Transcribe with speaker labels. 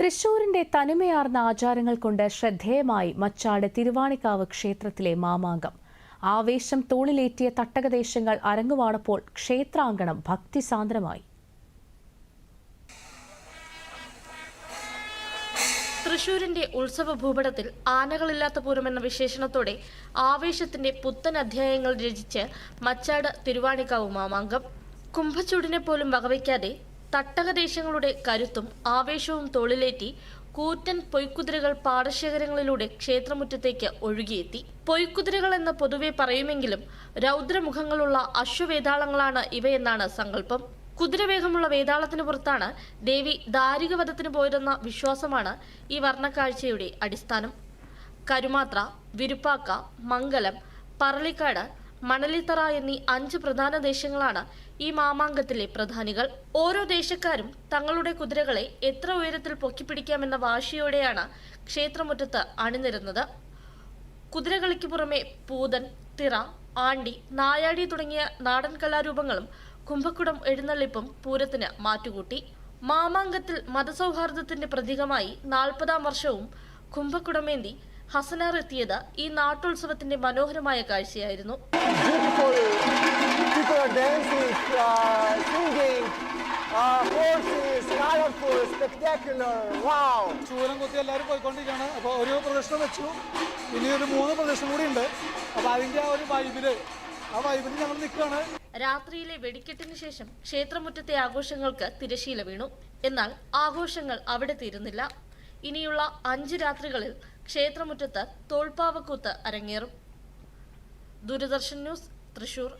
Speaker 1: തൃശൂരിന്റെ തനിമയാർന്ന ആചാരങ്ങൾ കൊണ്ട് ശ്രദ്ധേയമായി മച്ചാട് തിരുവാണിക്കാവ് ക്ഷേത്രത്തിലെ മാമാങ്കം. ആവേശം തോളിലേറ്റിയ തട്ടകദേശങ്ങൾ അരങ്ങുവാണപ്പോൾ ക്ഷേത്രാങ്കണം ഭക്തിസാന്ദ്രമായി.
Speaker 2: തൃശൂരിന്റെ ഉത്സവ ഭൂപടത്തിൽ ആനകളില്ലാത്ത പൂരം എന്ന വിശേഷണത്തോടെ ആവേശത്തിന്റെ പുത്തൻ അധ്യായങ്ങൾ രചിച്ച് മച്ചാട് തിരുവാണിക്കാവ് മാമാങ്കം. കുംഭച്ചൂടിനെ പോലും വകവയ്ക്കാതെ തട്ടകദേശങ്ങളുടെ കരുത്തും ആവേശവും തോളിലേറ്റി കൂറ്റൻ പൊയ്ക്കുതിരകൾ പാടശേഖരങ്ങളിലൂടെ ക്ഷേത്രമുറ്റത്തേക്ക് ഒഴുകിയെത്തി. പൊയ്ക്കുതിരകൾ എന്ന് പൊതുവെ പറയുമെങ്കിലും രൗദ്രമുഖങ്ങളുള്ള അശ്വവേതാളങ്ങളാണ് ഇവയെന്നാണ് സങ്കല്പം. കുതിരവേഗമുള്ള വേതാളത്തിന് പുറത്താണ് ദേവി ദാരികവധത്തിന് പോയതെന്ന വിശ്വാസമാണ് ഈ വർണക്കാഴ്ചയുടെ അടിസ്ഥാനം. കരുമാത്ര വിരുപ്പാക്ക മംഗലം പറളിക്കാട് മണലിത്തറ എന്നീ അഞ്ച് പ്രധാന ദേശങ്ങളാണ് ഈ മാമാങ്കത്തിലെ പ്രധാനികൾ. ഓരോ ദേശക്കാരും തങ്ങളുടെ കുതിരകളെ എത്ര ഉയരത്തിൽ പൊക്കിപ്പിടിക്കാമെന്ന വാശിയോടെയാണ് ക്ഷേത്രമുറ്റത്ത് അണിനിരുന്നത്. കുതിരകളിക്ക് പുറമെ പൂതൻ തിറ ആണ്ടി നായാടി തുടങ്ങിയ നാടൻ കലാരൂപങ്ങളും കുംഭക്കുടം എഴുന്നള്ളിപ്പും പൂരത്തിന് മാറ്റുകൂട്ടി. മാമാങ്കത്തിൽ മതസൗഹാർദ്ദത്തിന്റെ പ്രതീകമായി നാൽപ്പതാം വർഷവും കുംഭക്കുടമേന്തി ഹസനാർ എത്തിയത് ഈ നാട്ടുത്സവത്തിന്റെ മനോഹരമായ കാഴ്ചയായിരുന്നു.
Speaker 3: Uh, uh.
Speaker 4: ചൂരം കുത്തി എല്ലാവരും പോയിക്കൊണ്ടിരിക്കുകയാണ്. അപ്പോൾ ഒരു പ്രദർശനം വെച്ചു. ഇനി ഒരു മൂന്ന് പ്രദർശനം കൂടി ഉണ്ട്. അപ്പോൾ അതിന്റെ ആ ഒരു വൈബിൽ ആ വൈബിൽ ഞങ്ങൾ നിൽക്കുകയാണ്.
Speaker 2: രാത്രിയിലെ വെടിക്കെട്ടിന് ശേഷം ക്ഷേത്രമുറ്റത്തെ ആഘോഷങ്ങൾക്ക് തിരശീല വീണു. എന്നാൽ ആഘോഷങ്ങൾ അവിടെ തീരുന്നില്ല. ഇനിയുള്ള അഞ്ച് രാത്രികളിൽ ക്ഷേത്രമുറ്റത്ത് തോൾപ്പാവക്കൂത്ത് അരങ്ങേറും. ദൂരദർശൻ ന്യൂസ് തൃശൂർ.